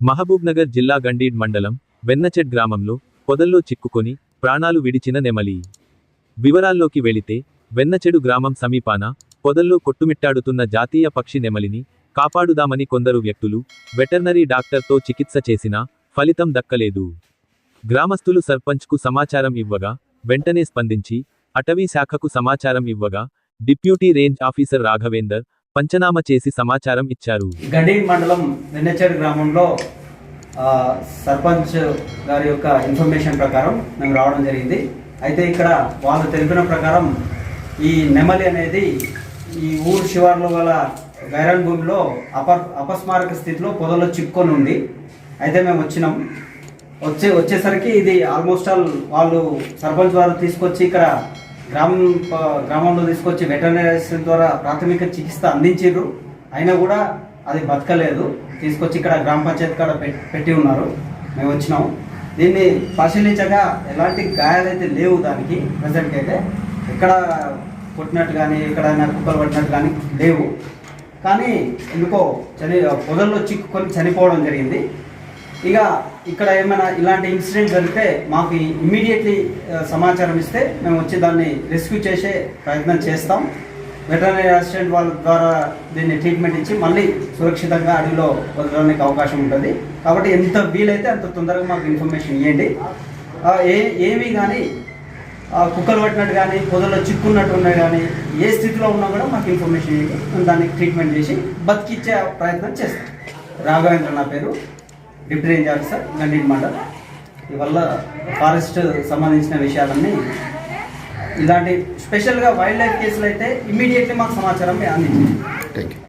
మహబూబ్నగర్ జిల్లా గండీడ్ మండలం వెన్నచెడ్ గ్రామంలో పొదల్లో చిక్కుకొని ప్రాణాలు విడిచిన నెమలి. వివరాల్లోకి వెళితే వెన్నచెడు గ్రామం సమీపాన పొదల్లో కొట్టుమిట్టాడుతున్న జాతీయ పక్షి నెమలిని కాపాడుదామని కొందరు వ్యక్తులు వెటర్నరీ డాక్టర్తో చికిత్స చేసినా ఫలితం దక్కలేదు. గ్రామస్తులు సర్పంచ్కు సమాచారం ఇవ్వగా వెంటనే స్పందించి అటవీ శాఖకు సమాచారం ఇవ్వగా డిప్యూటీ రేంజ్ ఆఫీసర్ రాఘవేందర్ పంచనామా చేసి సమాచారం ఇచ్చారు. గడి మండలం వెన్నచేడు గ్రామంలో సర్పంచ్ గారి యొక్క ఇన్ఫర్మేషన్ ప్రకారం మేము రావడం జరిగింది. అయితే ఇక్కడ వాళ్ళు తెలిపిన ప్రకారం ఈ నెమలి అనేది ఈ ఊరు శివార్లో గల గైరన్ భూమిలో అప అపస్మారక స్థితిలో పొదలో చిక్కుకొని ఉంది. అయితే మేము వచ్చినాం. వచ్చే వచ్చేసరికి ఇది ఆల్మోస్ట్ ఆల్ వాళ్ళు సర్పంచ్ వారు తీసుకొచ్చి ఇక్కడ గ్రామం గ్రామంలో తీసుకొచ్చి వెటర్నరీ ద్వారా ప్రాథమిక చికిత్స అందించారు అయినా కూడా అది బతకలేదు. తీసుకొచ్చి ఇక్కడ గ్రామ పంచాయతీ కాడ పెట్టి ఉన్నారు. మేము వచ్చినాం. దీన్ని పరిశీలించగా ఎలాంటి గాయాలైతే లేవు దానికి ప్రజెంట్కి అయితే. ఎక్కడ కొట్టినట్టు కానీ ఎక్కడైనా కుక్కలు పట్టినట్టు కానీ లేవు. కానీ ఎందుకో చని పొదల్లో చిక్కుకొని చనిపోవడం జరిగింది. ఇక ఇక్కడ ఏమైనా ఇలాంటి ఇన్సిడెంట్ జరిగితే మాకు ఇమ్మీడియట్లీ సమాచారం ఇస్తే మేము వచ్చి దాన్ని రెస్క్యూ చేసే ప్రయత్నం చేస్తాం. వెటర్నరీ అసిస్టెంట్ వాళ్ళ ద్వారా దీన్ని ట్రీట్మెంట్ ఇచ్చి మళ్ళీ సురక్షితంగా అడవిలో వదలడానికి అవకాశం ఉంటుంది. కాబట్టి ఎంత వీలైతే అంత తొందరగా మాకు ఇన్ఫర్మేషన్ ఇవ్వండి ఏ ఏవి కానీ కుక్కలు పట్టినట్టు కానీ పొదల్లో చిక్కున్నట్టు ఉన్నాయి కానీ ఏ స్థితిలో ఉన్నా కూడా మాకు ఇన్ఫర్మేషన్ ఇవ్వండి మేము దానికి ట్రీట్మెంట్ చేసి బతికిచ్చే ప్రయత్నం చేస్తాం. రాఘవేంద్ర నా పేరు. Deputy range officer Gandeed mandal ఇవల్ల ఫారెస్ట్ సంబంధించిన విషయాలన్నీ ఇలాంటి స్పెషల్గా వైల్డ్ లైఫ్ కేసులు అయితే ఇమ్మీడియట్లీ మాకు సమాచారం అందించింది. Thank you